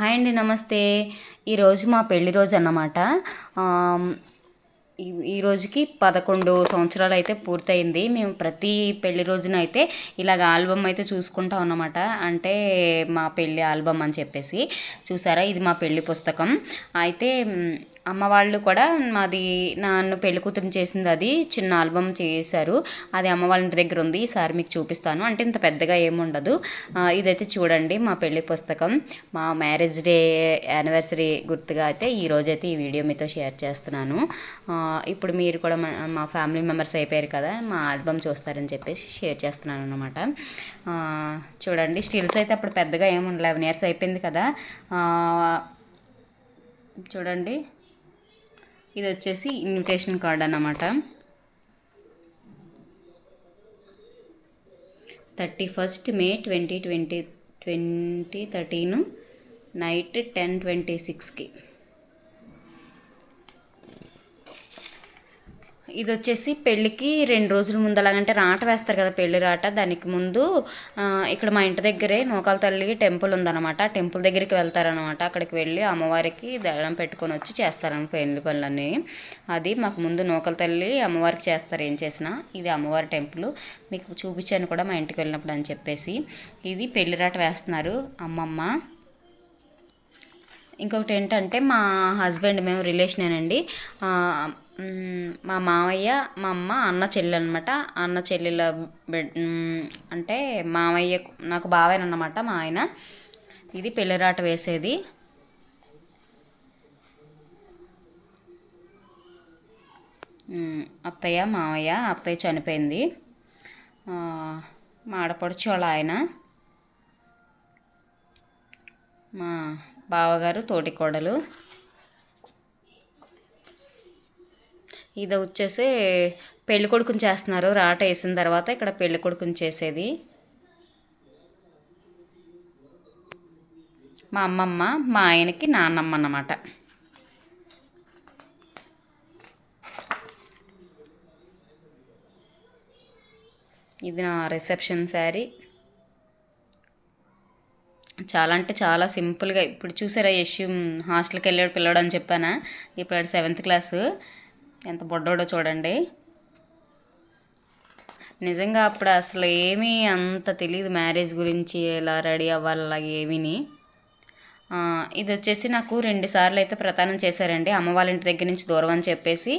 Hi అండి నమస్తే. ఈరోజు మా పెళ్ళి రోజు అన్నమాట. ఈ రోజుకి పదకొండు సంవత్సరాలు అయితే పూర్తయింది. మేము ప్రతి పెళ్ళి రోజున అయితే ఇలాగ ఆల్బమ్ అయితే చూసుకుంటాం అన్నమాట. అంటే మా పెళ్ళి ఆల్బమ్ అని చెప్పేసి. చూసారా? ఇది మా పెళ్ళి పుస్తకం. అయితే అమ్మ వాళ్ళు కూడా మాది నన్ను పెళ్ళి కూతురు చేసింది అది చిన్న ఆల్బమ్ చేశారు. అది అమ్మ వాళ్ళ ఇంటి దగ్గర ఉంది ఈసారి మీకు చూపిస్తాను. అంటే ఇంత పెద్దగా ఏముండదు ఇదైతే చూడండి మా పెళ్ళి పుస్తకం. మా మ్యారేజ్ డే యానివర్సరీ గుర్తుగా అయితే ఈ రోజైతే ఈ వీడియో మీతో షేర్ చేస్తున్నాను. ఇప్పుడు మీరు కూడా మా- మా ఫ్యామిలీ మెంబర్స్ అయిపోయారు కదా మా ఆల్బమ్ చూస్తారని చెప్పేసి షేర్ చేస్తున్నాను అనమాట చూడండి స్టిల్స్ అయితే అప్పుడు పెద్దగా ఏముండదు లెవెన్ ఇయర్స్ అయిపోయింది కదా. చూడండి. ఇది వచ్చేసి ఇన్విటేషన్ కార్డ్ అన్నమాట. Thirty first May twenty twenty twenty thirteen night ten twenty సిక్స్కి. ఇది వచ్చేసి పెళ్ళికి రెండు రోజుల ముందు అలాగంటే రాట వేస్తారు కదా పెళ్ళి రాట. దానికి ముందు ఇక్కడ మా ఇంటి దగ్గరే నూకాల తల్లి టెంపుల్ ఉందన్నమాట. టెంపుల్ దగ్గరికి వెళ్తారనమాట అక్కడికి వెళ్ళి అమ్మవారికి దళం పెట్టుకొని వచ్చి చేస్తారని పెళ్ళి పనులన్నీ. అది మాకు ముందు నూకల తల్లి అమ్మవారికి చేస్తారు ఏం చేసినా. ఇది అమ్మవారి టెంపుల్. మీకు చూపించాను కూడా మా ఇంటికి వెళ్ళినప్పుడు అని చెప్పేసి. ఇది పెళ్ళి రాట వేస్తున్నారు అమ్మమ్మ. ఇంకొకటి ఏంటంటే మా హస్బెండ్ మేము రిలేషనేనండి అండి. మా మామయ్య మా అమ్మ అన్న చెల్లెలు అనమాట అన్న చెల్లెల అంటే మామయ్య నాకు బావేనన్నమాట మా ఆయన. ఇది పెళ్ళిరాట వేసేది. అత్తయ్య మామయ్య అత్తయ్య చనిపోయింది. మా ఆడపడుచు వాళ్ళ ఆయన. మా బావగారు తోటికోడలు. ఇది వచ్చేసి పెళ్ళి కొడుకుని చేస్తున్నారు. రాట వేసిన తర్వాత ఇక్కడ పెళ్ళి కొడుకుని చేసేది. మా అమ్మమ్మ మా ఆయనకి నాన్నమ్మ అన్నమాట. ఇది నా రిసెప్షన్ శారీ. చాలా అంటే చాలా సింపుల్గా. ఇప్పుడు చూసారా యశు హాస్టల్కి వెళ్ళాడు పిల్లడు అని చెప్పానా? ఇప్పుడు సెవెంత్ క్లాసు. ఎంత బొడ్డోడో చూడండి. నిజంగా అప్పుడు అసలు ఏమీ అంత తెలియదు మ్యారేజ్ గురించి ఎలా రెడీ అవ్వాలి అలా ఏమీని. ఇది వచ్చేసి నాకు రెండు సార్లు అయితే ప్రతానం చేశారండి. అమ్మ వాళ్ళ ఇంటి దగ్గర నుంచి దూరం అని చెప్పేసి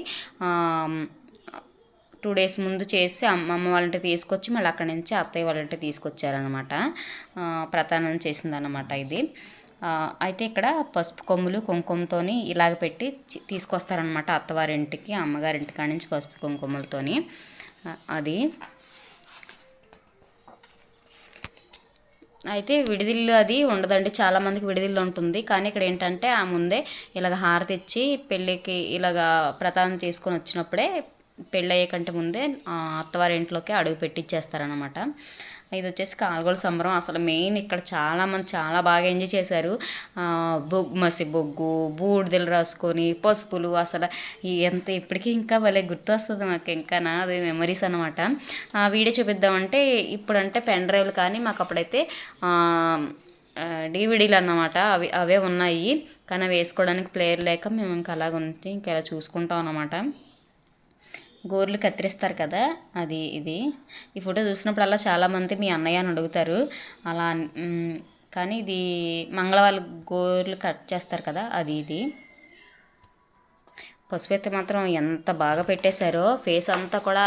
టూ డేస్ ముందు చేసి అమ్మమ్మ అమ్మ తీసుకొచ్చి మళ్ళీ అక్కడి నుంచి అత్తయ్య వాళ్ళ తీసుకొచ్చారనమాట ప్రతానం చేసిందనమాట ఇది. అయితే ఇక్కడ పసుపు కొమ్ములు కుంకుమతోని ఇలాగ పెట్టి తీసుకొస్తారనమాట అత్తవారింటికి అమ్మగారింటి కాడి నుంచి పసుపు కుంకుమలతోని. అది. అయితే విడిదిల్లు అది ఉండదండి చాలామందికి విడిదిల్లు ఉంటుంది. కానీ ఇక్కడ ఏంటంటే ఆ ముందే ఇలాగ హారతి ఇచ్చి పెళ్ళికి ఇలాగ ప్రతానం తీసుకొని వచ్చినప్పుడే పెళ్ళయ్యే కంటే ముందే అత్తవారింట్లోకి అత్తవారి అడుగు పెట్టిచ్చేస్తారనమాట ఇది వచ్చేసి కాల్గొల సంబరం. అసలు మెయిన్ ఇక్కడ చాలామంది చాలా బాగా ఎంజాయ్ చేశారు. బొగ్గు మసి బొగ్గు బూడిదలు రాసుకొని పసుపులు అసలు ఎంత ఇప్పటికీ ఇంకా భలే గుర్తొస్తుంది మాకు. ఇంకా అది మెమరీస్ అనమాట వీడియో చూపిద్దామంటే ఇప్పుడంటే పెన్ డ్రైవ్లు కానీ మాకు అప్పుడైతే డివిడీలు అన్నమాట. అవి అవే ఉన్నాయి. కానీ వేసుకోవడానికి ప్లేయర్ లేక మేము ఇంకా అలాగ ఉంటే ఇంకా ఇలా చూసుకుంటాం అన్నమాట. గోర్లు కత్తిరిస్తారు కదా అది ఇది. ఈ ఫోటో చూసినప్పుడల్లా చాలామంది మీ అన్నయ్య అని అడుగుతారు. అలా కానీ ఇది మంగళవారం గోర్లు కట్ చేస్తారు కదా అది ఇది. పసుపు మాత్రం ఎంత బాగా పెట్టేశారో ఫేస్ అంతా కూడా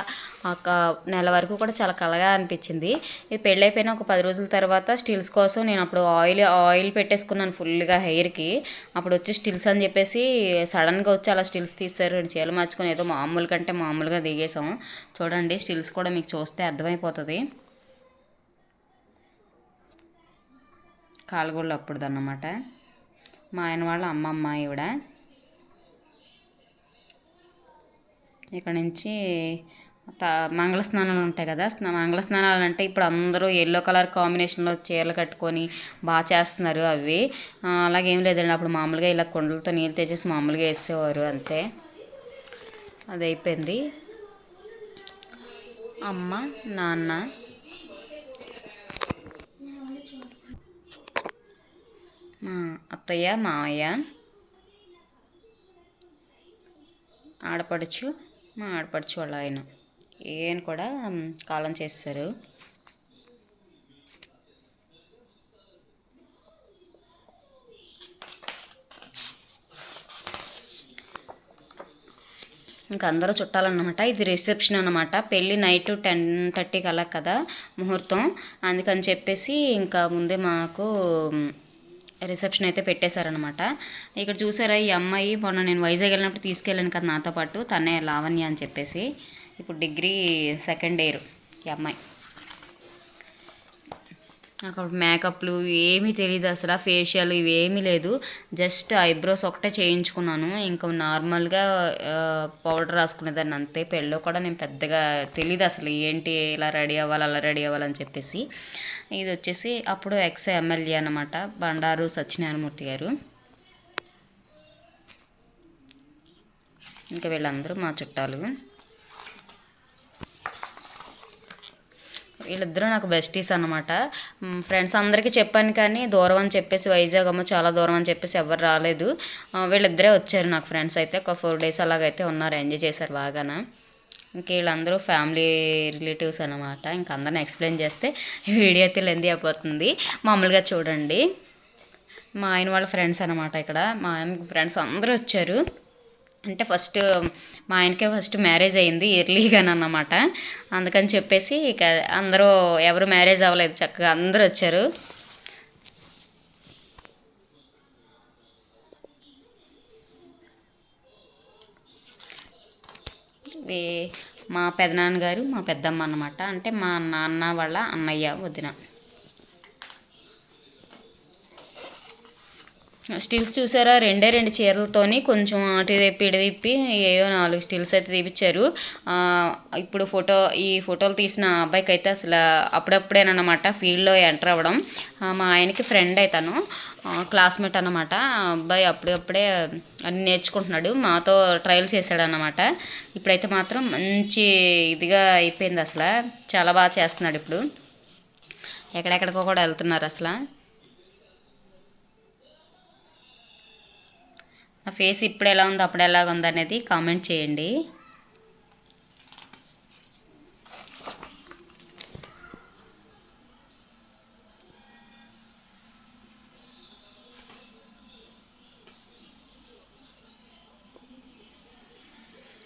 ఒక నెల వరకు కూడా చాలా కలగా అనిపించింది. ఇది పెళ్ళైపోయిన ఒక పది రోజుల తర్వాత స్టిల్స్ కోసం నేను అప్పుడు ఆయిల్ ఆయిల్ పెట్టేసుకున్నాను ఫుల్గా హెయిర్కి. అప్పుడు వచ్చి స్టిల్స్ అని చెప్పేసి సడన్గా వచ్చి అలా స్టిల్స్ తీస్తారు రెండు చీరలు మార్చుకొని ఏదో మామూలు కంటే మామూలుగా దిగేసాం చూడండి స్టిల్స్ కూడా మీకు చూస్తే అర్థమైపోతుంది. కాలుగోళ్ళు అప్పుడుదన్నమాట. మా ఆయన వాళ్ళ అమ్మమ్మ ఈవిడ. ఇక్కడ నుంచి త మంగళ స్నానాలు ఉంటాయి కదా స్నా మంగళ స్నానాలు అంటే ఇప్పుడు అందరూ ఎల్లో కలర్ కాంబినేషన్లో చీరలు కట్టుకొని బాగా చేస్తున్నారు అవి. అలాగేం లేదండి అప్పుడు మామూలుగా ఇలా కుండలతో నీళ్ళు తెచ్చేసి మామూలుగా వేసేవారు అంతే. అది అయిపోయింది. అమ్మ నాన్న. మా అత్తయ్య మావయ్య. ఆడపడుచు. మా ఆడపడుచు వాళ్ళ ఆయన. ఈయన కూడా కాలం చేస్తారు. ఇంకా అందరూ చుట్టాలన్నమాట. ఇది రిసెప్షన్ అనమాట పెళ్ళి నైట్ టెన్ థర్టీకి అలా కదా ముహూర్తం. అందుకని చెప్పేసి ఇంకా ముందే మాకు రిసెప్షన్ అయితే పెట్టేశారనమాట ఇక్కడ చూసారా ఈ అమ్మాయి మొన్న నేను వైజాగ్ వెళ్ళినప్పుడు తీసుకెళ్ళాను కదా నాతో పాటు తనే లావణ్య అని చెప్పేసి. ఇప్పుడు డిగ్రీ సెకండ్ ఇయర్ ఈ అమ్మాయి. నాకు మేకప్లు ఏమీ తెలియదు అసలు ఫేషియల్ ఇవేమీ లేదు. జస్ట్ ఐబ్రోస్ ఒకటే చేయించుకున్నాను. ఇంకా నార్మల్గా పౌడర్ రాసుకునేదాన్ని అంతే. పెళ్ళో కూడా నేను పెద్దగా తెలియదు అసలు ఏంటి ఇలా రెడీ అవ్వాలి అలా రెడీ అవ్వాలని చెప్పేసి. ఇది వచ్చేసి అప్పుడు ఎక్స్ ఎమ్మెల్యే అనమాట బండారు సత్యనారాయణమూర్తి గారు. ఇంకా వీళ్ళందరూ మా చుట్టాలు. వీళ్ళిద్దరూ నాకు బెస్టీస్ అనమాట ఫ్రెండ్స్ అందరికీ చెప్పాను కానీ దూరం అని చెప్పేసి వైజాగ్ అమ్మ చాలా దూరం అని చెప్పేసి ఎవరు రాలేదు. వీళ్ళిద్దరే వచ్చారు నాకు ఫ్రెండ్స్ అయితే. ఒక ఫోర్ డేస్ అలాగైతే ఉన్నారు. ఎంజాయ్ చేశారు బాగాన. ఇంక వీళ్ళందరూ ఫ్యామిలీ రిలేటివ్స్ అనమాట ఇంక అందరిని ఎక్స్ప్లెయిన్ చేస్తే వీడియో అయితే లెంది అయిపోతుంది. మామూలుగా చూడండి. మా ఆయన వాళ్ళ ఫ్రెండ్స్ అనమాట ఇక్కడ. మా ఆయన ఫ్రెండ్స్ అందరూ వచ్చారు. అంటే ఫస్ట్ మా ఆయనకే ఫస్ట్ మ్యారేజ్ అయింది ఎర్లీగానే అన్నమాట. అందుకని చెప్పేసి ఇక అందరూ ఎవరు మ్యారేజ్ అవ్వలేదు. చక్కగా అందరూ వచ్చారు. మా పెదనాన్నగారు మా పెద్దమ్మ అన్నమాట. అంటే మా నాన్న వాళ్ళ అన్నయ్య వదిన. స్టిల్స్ చూసారా? రెండే రెండు చీరలతోని కొంచెం అటు తిప్పి ఏవో నాలుగు స్టిల్స్ అయితే తీపిచ్చారు. ఇప్పుడు ఫోటో ఈ ఫోటోలు తీసిన అబ్బాయికి అయితే అసలు అప్పుడప్పుడేనమాట ఫీల్డ్లో ఎంటర్ అవ్వడం. మా ఆయనకి ఫ్రెండ్ అవుతాను క్లాస్మేట్ అనమాట అబ్బాయి అప్పుడప్పుడే అన్ని నేర్చుకుంటున్నాడు. మాతో ట్రయల్స్ చేశాడనమాట ఇప్పుడైతే మాత్రం మంచి ఇదిగా అయిపోయింది అసలు. చాలా బాగా చేస్తున్నాడు ఇప్పుడు. ఎక్కడెక్కడికో కూడా వెళ్తున్నారు అసలు. నా ఫేస్ ఇప్పుడు ఎలా ఉంది అప్పుడు ఎలా ఉంది అనేది కామెంట్ చేయండి.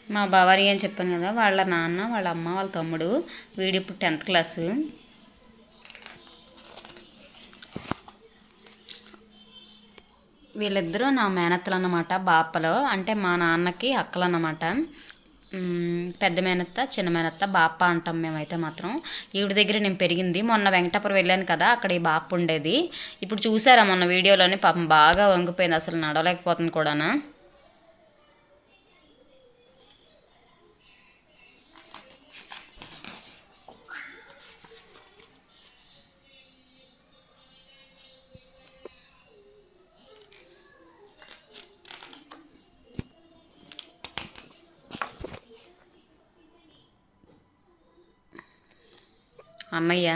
మా బావారి అని చెప్పాను కదా వాళ్ళ నాన్న వాళ్ళ అమ్మ వాళ్ళ తమ్ముడు వీడిప్పుడు టెన్త్ క్లాసు. వీళ్ళిద్దరూ నా మేనత్తలు అన్నమాట బాపలో. అంటే మా నాన్నకి అక్కలు అన్నమాట పెద్ద మేనత్త చిన్న మేనత్త బాప అంటాం మేమైతే మాత్రం. ఈవిడ దగ్గర నేను పెరిగింది. మొన్న వెంకటాపురం వెళ్ళాను కదా అక్కడ ఈ బాప ఉండేది ఇప్పుడు చూసారా మొన్న వీడియోలోని పాపం బాగా వంగిపోయింది అసలు నడవలేకపోతుంది కూడానా. అమ్మయ్య.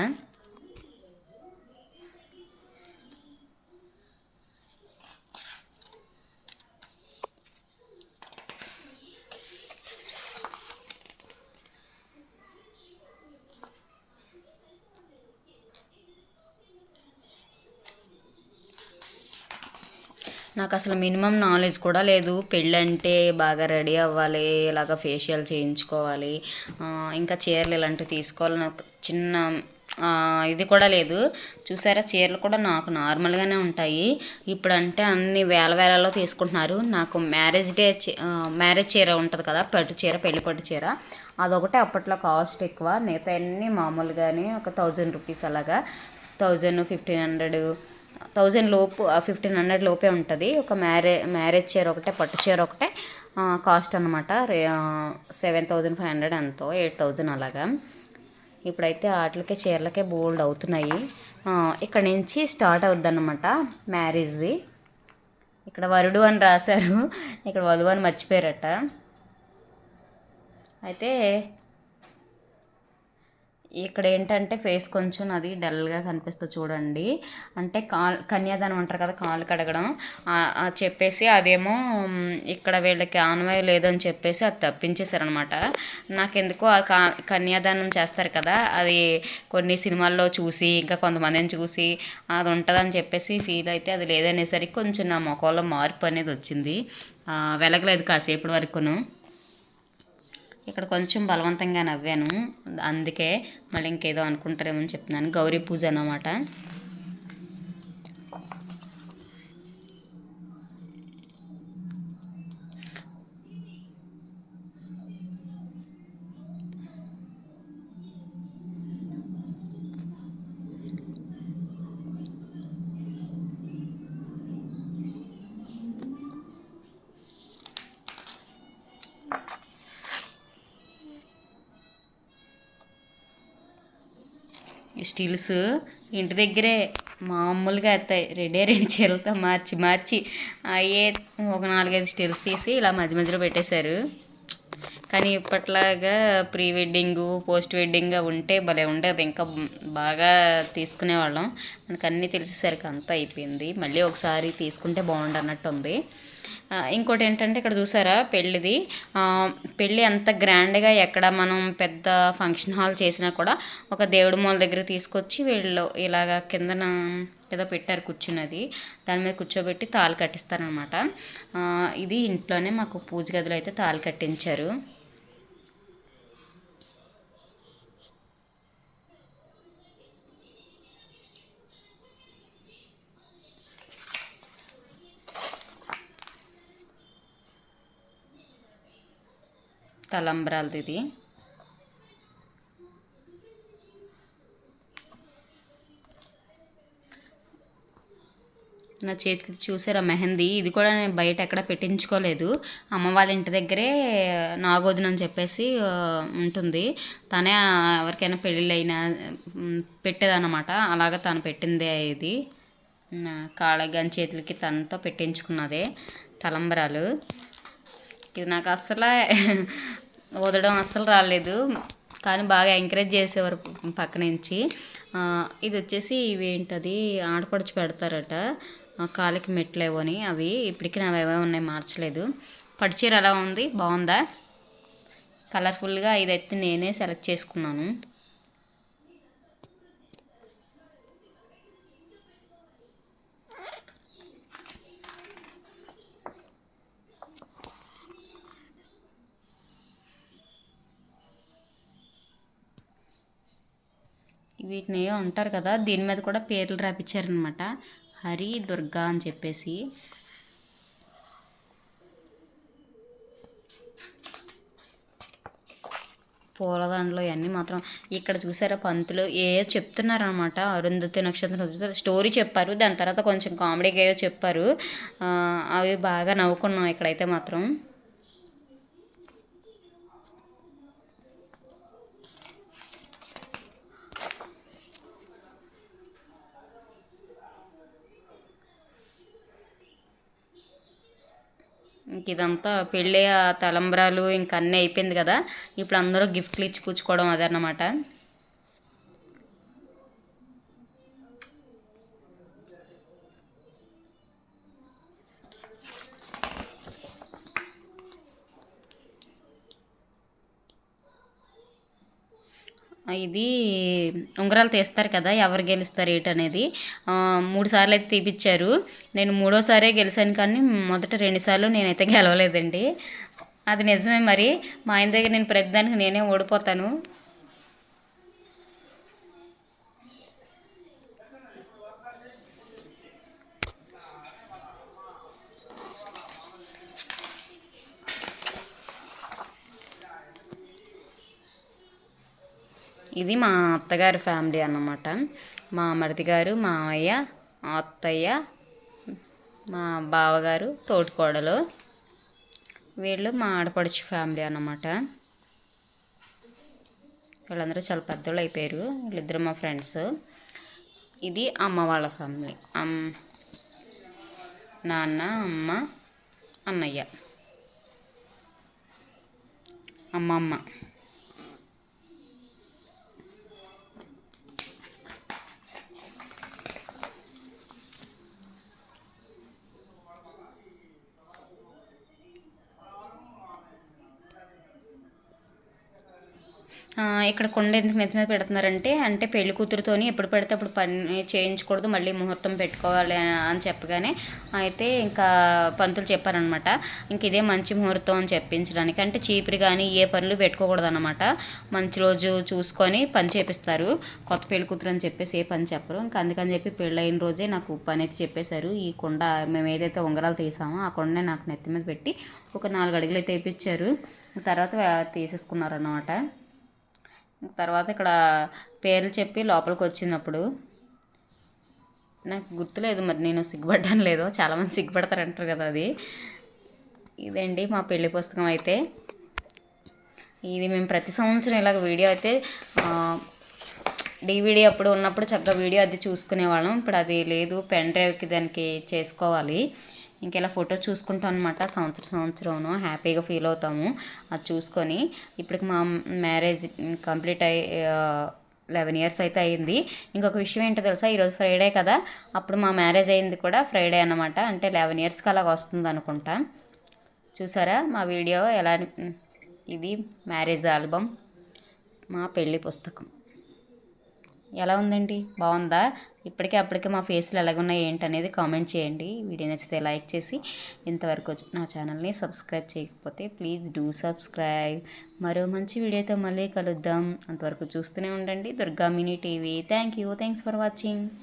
నాకు అసలు మినిమం నాలెడ్జ్ కూడా లేదు. పెళ్ళంటే బాగా రెడీ అవ్వాలి ఇలాగ ఫేషియల్ చేయించుకోవాలి. ఇంకా చీరలు ఇలాంటివి తీసుకోవాలని నాకు చిన్న ఇది కూడా లేదు. చూసారా? చీరలు కూడా నాకు నార్మల్గానే ఉంటాయి. ఇప్పుడంటే అన్ని వేల వేలలో తీసుకుంటున్నారు. నాకు మ్యారేజ్ డే మ్యారేజ్ చీర ఉంటుంది కదా? పట్టు చీర పెళ్ళి పట్టు చీర. అదొకటి అప్పట్లో కాస్ట్ ఎక్కువ. మిగతా అన్నీ మామూలుగానే ఒక థౌజండ్ రూపీస్ అలాగా. థౌజండ్ ఫిఫ్టీన్ హండ్రెడ్ థౌజండ్ లోపు ఫిఫ్టీన్ హండ్రెడ్ లోపే ఉంటుంది. ఒక మ్యారే మ్యారేజ్ చీర ఒకటే పట్టు చీర ఒకటే కాస్ట్ అనమాట రే సెవెన్ థౌజండ్ ఫైవ్ హండ్రెడ్ ఎంతో ఎయిట్ థౌజండ్ అలాగా. ఇప్పుడైతే వాటికే చీరలకే బోల్డ్ అవుతున్నాయి. ఇక్కడ నుంచి స్టార్ట్ అవుద్దన్నమాట మ్యారేజ్ది. ఇక్కడ వరుడు అని రాశారు. ఇక్కడ వధువు అని మర్చిపోయారట. అయితే ఇక్కడ ఏంటంటే ఫేస్ కొంచెం అది డల్గా కనిపిస్తుంది చూడండి. అంటే కాల్ కన్యాదానం అంటారు కదా కాలు కడగడం. చెప్పేసి అదేమో ఇక్కడ వీళ్ళకి ఆనవాయి లేదని చెప్పేసి అది తప్పించేశారనమాట. నాకెందుకో ఆ కా కన్యాదానం చేస్తారు కదా అది కొన్ని సినిమాల్లో చూసి ఇంకా కొంతమందిని చూసి అది ఉంటుందని చెప్పేసి ఫీల్ అయితే అది లేదనేసరికి కొంచెం నా ముఖంలో మార్పు అనేది వచ్చింది. వెలగలేదు కాసేపటి వరకును. ఇక్కడ కొంచెం బలవంతంగా నవ్వాను. అందుకే మళ్ళీ ఇంకేదో అనుకుంటారేమో అని చెప్తున్నాను. గౌరీ పూజ అన్నమాట. స్టీల్స్ ఇంటి దగ్గరే మామూలుగా అవుతాయి రెడీ రెండు చీరలతో మార్చి మార్చి అయ్యే ఒక నాలుగైదు స్టిల్స్ తీసి ఇలా మధ్య మధ్యలో పెట్టేశారు. కానీ ఇప్పట్లాగా ప్రీ వెడ్డింగ్ పోస్ట్ వెడ్డింగ్ ఉంటే భలే ఉండేది. ఇంకా బాగా తీసుకునేవాళ్ళం. మనకు అన్నీ తెలిసేసరికి అంతా అయిపోయింది. మళ్ళీ ఒకసారి తీసుకుంటే బాగుండు అన్నట్టు ఉంది ఇంకోటి ఏంటంటే ఇక్కడ చూసారా పెళ్ళిది. పెళ్ళి అంత గ్రాండ్గా ఎక్కడ మనం పెద్ద ఫంక్షన్ హాల్ చేసినా కూడా ఒక దేవుడి మూల దగ్గర తీసుకొచ్చి వీళ్ళు ఇలాగ కిందన ఏదో పెట్టారు కూర్చున్నది. దాని మీద కూర్చోబెట్టి తాళి కట్టిస్తారనమాట. ఇది ఇంట్లోనే మాకు పూజ గదిలో అయితే తాళి కట్టించారు. తలంబ్రాలది ఇది. నా చేతికి చూసారా మెహందీ? ఇది కూడా నేను బయట ఎక్కడ పెట్టించుకోలేదు. అమ్మ వాళ్ళ ఇంటి దగ్గరే నాగోదిన అని చెప్పేసి ఉంటుంది. తనే ఎవరికైనా పెళ్ళిళ్ళైనా పెట్టేదన్నమాట. అలాగ తను పెట్టిందే ఇది. నా కానీ చేతులకి తనతో పెట్టించుకున్నదే తలంబరాలు. ఇది నాకు అసలు వదడం అస్సలు రాలేదు. కానీ బాగా ఎంకరేజ్ చేసేవారు పక్క నుంచి. ఇది వచ్చేసి ఇవి ఏంటది ఆడపడుచు పెడతారట. కాలికి మెట్లేవని అని. అవి ఇప్పటికీ నావి ఏవో ఉన్నాయి మార్చలేదు. పడిచీర ఎలా ఉంది? బాగుందా? కలర్ఫుల్గా ఇదైతే నేనే సెలెక్ట్ చేసుకున్నాను. వీటిని ఉంటారు కదా దీని మీద కూడా పేర్లు రాపించారనమాట హరి దుర్గా అని చెప్పేసి. పూలదండలు ఇవన్నీ మాత్రం ఇక్కడ చూసారా పంతులు ఏ చెప్తున్నారనమాట. అరుంధతి నక్షత్రం స్టోరీ చెప్పారు దాని తర్వాత కొంచెం కామెడీగా ఏవో చెప్పారు. అవి బాగా నవ్వుకున్నాం ఇక్కడైతే మాత్రం. ఇంక ఇదంతా పెళ్ళి ఆ తలంబ్రాలు ఇంక అన్నీ అయిపోయింది కదా. ఇప్పుడు అందరూ గిఫ్ట్లు ఇచ్చి పుచ్చుకోవడం అదన్నమాట. ఇది ఉంగరాలు తీస్తారు కదా ఎవరు గెలుస్తారు ఏంటనేది ఆ, మూడు సార్లు అయితే తీపిచ్చారు. నేను మూడోసారే గెలిచాను కానీ మొదట రెండు సార్లు నేనైతే గెలవలేదండి. అది నిజమే మరి. మా ఆయన దగ్గర నేను ప్రతిదానికి నేనే ఓడిపోతాను. ఇది మా అత్తగారి ఫ్యామిలీ అన్నమాట. మా మరిది గారు మామయ్య అత్తయ్య మా బావగారు తోటికోడలు. వీళ్ళు మా ఆడపడుచు ఫ్యామిలీ అన్నమాట. వీళ్ళందరూ చాలా పెద్దోళ్ళు అయిపోయారు. వీళ్ళిద్దరు మా ఫ్రెండ్స్. ఇది అమ్మ వాళ్ళ ఫ్యామిలీ. అమ్ నాన్న అమ్మ అన్నయ్య. అమ్మమ్మ ఆ, ఇక్కడ కొండ ఎందుకు నెత్తి మీద పెడుతున్నారంటే అంటే పెళ్ళి కూతురుతోని ఎప్పుడు పెడితే అప్పుడు పని చేయించకూడదు మళ్ళీ ముహూర్తం పెట్టుకోవాలి అని- చెప్పగానే అయితే ఇంకా పంతులు చెప్పారనమాట ఇంక ఇదే మంచి ముహూర్తం అని చెప్పించడానికి. అంటే చీపురు కానీ ఏ పనులు పెట్టుకోకూడదు అనమాట మంచి రోజు చూసుకొని పని చేపిస్తారు. కొత్త పెళ్ళి కూతురు అని చెప్పేసి ఏ పని చెప్పరు. ఇంకా అందుకని చెప్పి పెళ్ళైన రోజే నాకు పని అయితే చెప్పేశారు. ఈ కొండ మేము ఏదైతే ఉంగరాలు తీసామో ఆ కొండనే నాకు నెత్తి మీద పెట్టి ఒక నాలుగు అడుగులు అయితే వేయించారు తర్వాత తీసేసుకున్నారన్నమాట. తర్వాత ఇక్కడ పేర్లు చెప్పి లోపలికి వచ్చినప్పుడు నాకు గుర్తులేదు మరి నేను సిగ్గుపడ్డాను లేదో చాలామంది సిగ్గుపడతారంటారు కదా అది. ఇదండి మా పెళ్ళి పుస్తకం అయితే? ఇది మేము ప్రతి సంవత్సరం ఇలాగ వీడియో అయితే డివిడి అప్పుడు ఉన్నప్పుడు చక్కగా వీడియో అది చూసుకునేవాళ్ళం. ఇప్పుడు అది లేదు పెన్ డ్రైవ్కి దానికి చేసుకోవాలి. ఇంక ఇలా ఫోటో చూసుకుంటాం అనమాట సంవత్సరం సంవత్సరం హ్యాపీగా ఫీల్ అవుతాము. అది చూసుకొని ఇప్పటికి మా మ్యారేజ్ కంప్లీట్ అయ్యి లెవెన్ ఇయర్స్ అయితే అయింది. ఇంకొక విషయం ఏంటో తెలుసా? ఈరోజు ఫ్రైడే కదా? అప్పుడు మా మ్యారేజ్ అయింది కూడా ఫ్రైడే అనమాట అంటే లెవెన్ ఇయర్స్కి అలాగ వస్తుంది అనుకుంటా. చూసారా మా వీడియో ఎలా ఇది మ్యారేజ్ ఆల్బమ్. మా పెళ్ళి పుస్తకం. ఎలా ఉందండి? బాగుందా? ఇప్పటికే అప్పటికే మా ఫేస్లు ఎలాగున్నాయి ఏంటి అనేది కామెంట్ చేయండి. వీడియో నచ్చితే లైక్ చేసి ఇంతవరకు వచ్చి నా ఛానల్ని సబ్స్క్రైబ్ చేయకపోతే ప్లీజ్ డూ సబ్స్క్రైబ్. మరో మంచి వీడియోతో మళ్ళీ కలుద్దాం. అంతవరకు చూస్తూనే ఉండండి. Durga mini TV. Thank you. Thanks for watching.